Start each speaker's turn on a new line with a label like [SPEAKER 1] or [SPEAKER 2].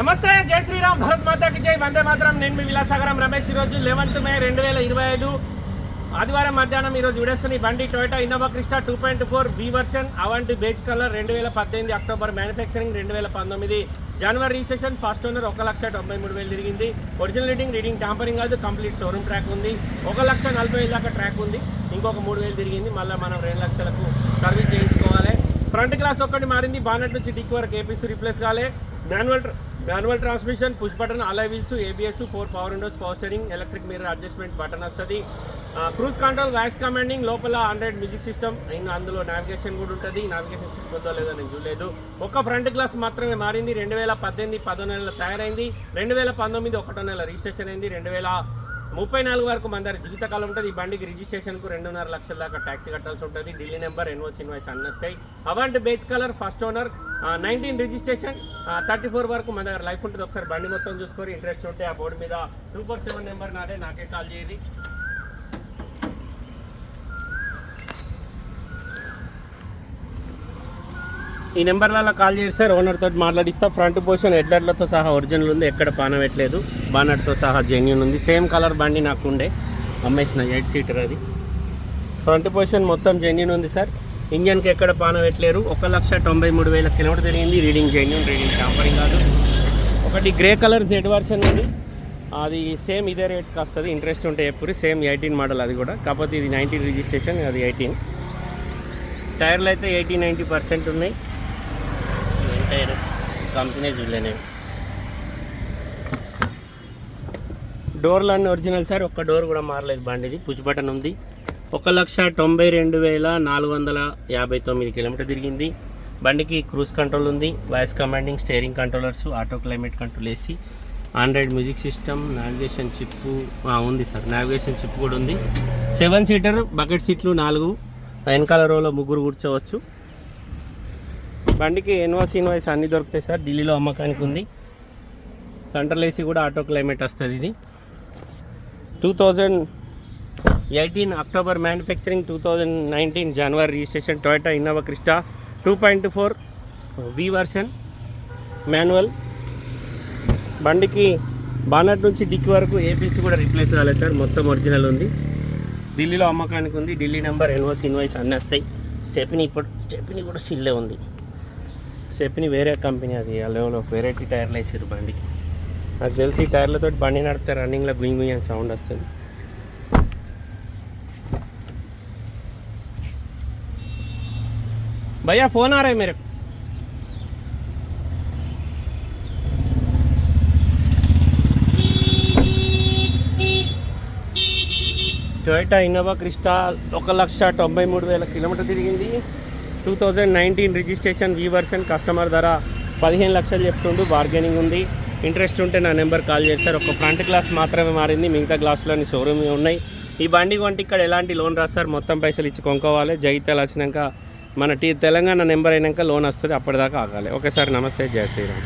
[SPEAKER 1] నమస్తే జై శ్రీరామ్ భరత్ మాతాకి జై. వందే మాత్రం. నేను మీ విలాసాగరం రమేష్. ఈరోజు లెవెన్త్ మే రెండు వేల ఇరవై ఐదు ఆదివారం మధ్యాహ్నం ఈరోజు విడేస్తున్న ఈ బండి Toyota Innova Crysta two point four B version అవంటి beige colour రెండు వేల పద్దెనిమిది అక్టోబర్ మ్యానుఫ్యాక్చరింగ్ రెండు వేల పంతొమ్మిది జనవరి రిజిస్ట్రేషన్ ఫస్ట్ ఓనర్ ఒక లక్ష తొంభై మూడు వేలు తిరిగింది. ఒరిజినల్ రీడింగ్ రీడింగ్ టాంపరింగ్ కాదు కంప్లీట్ షోరూమ్ ట్రాక్ ఉంది. ఒక లక్ష నలభై వేలు దాకా ట్రాక్ ఉంది. ఇంకొక మూడు వేలు తిరిగింది. మళ్ళీ మనం రెండు లక్షలకు సర్వీస్ చేయించుకోవాలి. ఫ్రంట్ గ్లాస్ ఒక్కటి మారింది. బానెట్ నుంచి డిక్ వరకు ఏపీసీ రిప్లేస్ కాలే. Manual manual transmission push button alloy wheels ABS four power windows power steering electric meter adjustment button వస్తుంది. క్రూజ్ కంట్రోల్ వాయిస్ కమాండింగ్ లోపల ఆండ్రాయిడ్ మ్యూజిక్ సిస్టమ్ ఇంకా అందులో నావిగేషన్ కూడా ఉంటుంది. నావిగేషన్ సిస్టమ్ ఉందో లేదో నేను చూడలేదు. ఒక ఫ్రంట్ గ్లాస్ మాత్రమే మారింది. రెండు వేల పద్దెనిమిది పదో నెలల తయారైంది. రెండు వేల పంతొమ్మిది ఒకటో నెల రిజిస్ట్రేషన్ అయింది. రెండు వేల ముప్పై నాలుగు వరకు మన దగ్గర జీవితకాలం ఉంటుంది. ఈ బండికి రిజిస్ట్రేషన్కు రెండున్నర లక్షల దాకా ట్యాక్సీ కట్టాల్సి ఉంటుంది. ఢిల్లీ నెంబర్ ఎన్ఓసి ఇన్వాయిస్ అన్నీ వస్తాయి. అవంటి beige colour first owner. Nineteen registration thirty four వరకు మన దగ్గర లైఫ్ ఉంటుంది. ఒకసారి బండి మొత్తం చూసుకొని ఇంట్రెస్ట్ ఉంటే ఆ బోర్డు మీద టూ ఫోర్ సెవెన్ నెంబర్ నాదే నాకే కాల్ చేయండి ఈ నెంబర్లలో కాల్ చేసి సార్. ఓనర్తో మాట్లాడిస్తా. ఫ్రంట్ పొజిషన్ హెడ్లర్లతో సహా ఒరిజినల్ ఉంది. ఎక్కడ పాన పెట్టలేదు. బానట్తో సహా జెన్యున్ ఉంది. సేమ్ కలర్ బండి నాకు ఉండే. అమ్మేసిన ఎయిట్ సీటర్ అది. ఫ్రంట్ పొజిషన్ మొత్తం జెన్యున్ ఉంది సార్. ఇంజన్కి ఎక్కడ పాన పెట్టలేరు ఒక లక్ష తొంభై మూడు వేల కిలోమీటర్ తిరిగింది. రీడింగ్ జెన్యున్ రీడింగ్ టాంపరింగ్ కాదు. ఒకటి గ్రే కలర్ జెడ్ వర్షన్ ఉంది. అది సేమ్ ఇదే రేట్కి వస్తుంది ఇంట్రెస్ట్ ఉంటే ఎప్పుడు సేమ్ ఎయిటీన్ మోడల్ అది కూడా. కాకపోతే ఇది నైన్టీన్ రిజిస్ట్రేషన్ అది ఎయిటీన్. టైర్లు అయితే ఎయిటీ నైంటీ పర్సెంట్ ఉన్నాయి. టైర్ కంపెనీ చూడలే నేను డోర్లు అన్నీ ఒరిజినల్ సార్. ఒక్క డోర్ కూడా మారలేదు బండిది. పుష్ బటన్ ఉంది. ఒక లక్ష తొంభై రెండు వేల నాలుగు వందల యాభై తొమ్మిది కిలోమీటర్ తిరిగింది. బండికి క్రూజ్ కంట్రోల్ ఉంది voice commanding steering controllers auto climate control వేసి Android music system navigation chip ఉంది సార్. నావిగేషన్ చిప్ కూడా ఉంది. సెవెన్ సీటర్ బకెట్ సీట్లు నాలుగు వెనకాల రోలో ముగ్గురు కూర్చోవచ్చు. బండికి ఎన్వాస్ ఇన్వాయిస్ అన్నీ దొరుకుతాయి సార్. ఢిల్లీలో అమ్మకానికి ఉంది. సెంట్రల్ ఏసీ కూడా ఆటో క్లైమేట్ వస్తుంది ఇది. Two thousand eighteen October manufacturing two thousand nineteen జనవరి registration Toyota Innova Crysta two point four V version manual. బండికి బానట్ నుంచి డిక్కి వరకు ఏపీసీ కూడా రీప్లేస్ కాలేదు సార్ మొత్తం ఒరిజినల్ ఉంది. ఢిల్లీలో అమ్మకానికి ఉంది ఢిల్లీ నెంబర్ ఎన్వోస్ ఇన్వాయిస్ అన్నీ వస్తాయి. స్టెప్ని ఇప్పుడు స్టెప్ని కూడా సిల్లే ఉంది. స్టెప్ని వేరే కంపెనీ అది అలా వెరైటీ టైర్లు వేసారు బండికి. నాకు తెలిసి టైర్లతో బండి నడిపితే రన్నింగ్లో గుయింగ్ గుయింగ్ అని సౌండ్ వస్తుంది. भैया फोन आ रहा है मेरे को టొయోటా ఇన్నోవా క్రిస్టా ఒక లక్ష తొంభై మూడు వేల కిలోమీటర్ తిరిగింది two thousand nineteen registration V version customer ధర పదిహేను లక్షలు చెప్తుండు బార్గెనింగ్ ఉంది ఇంట్రెస్ట్ ఉంటే నా నెంబర్ కాల్ చేస్తారు ఒక ఫ్రంట్ గ్లాస్ మాత్రమే మారింది మిగతా గ్లాసులన్నీ షోరూమ్ ఉన్నాయి ఈ బండి కొంటే ఇక్కడ ఎలాంటి లోన్ రాస్తారు మొత్తం పైసలు ఇచ్చి కొనుక్కోవాలి జగిత్యాల వచ్చినాక మన టీ తెలంగాణ నెంబర్ అయినాక లోన్ వస్తుంది అప్పటిదాకా ఆగాలి. ఒకసారి నమస్తే జయ శ్రీరామ్.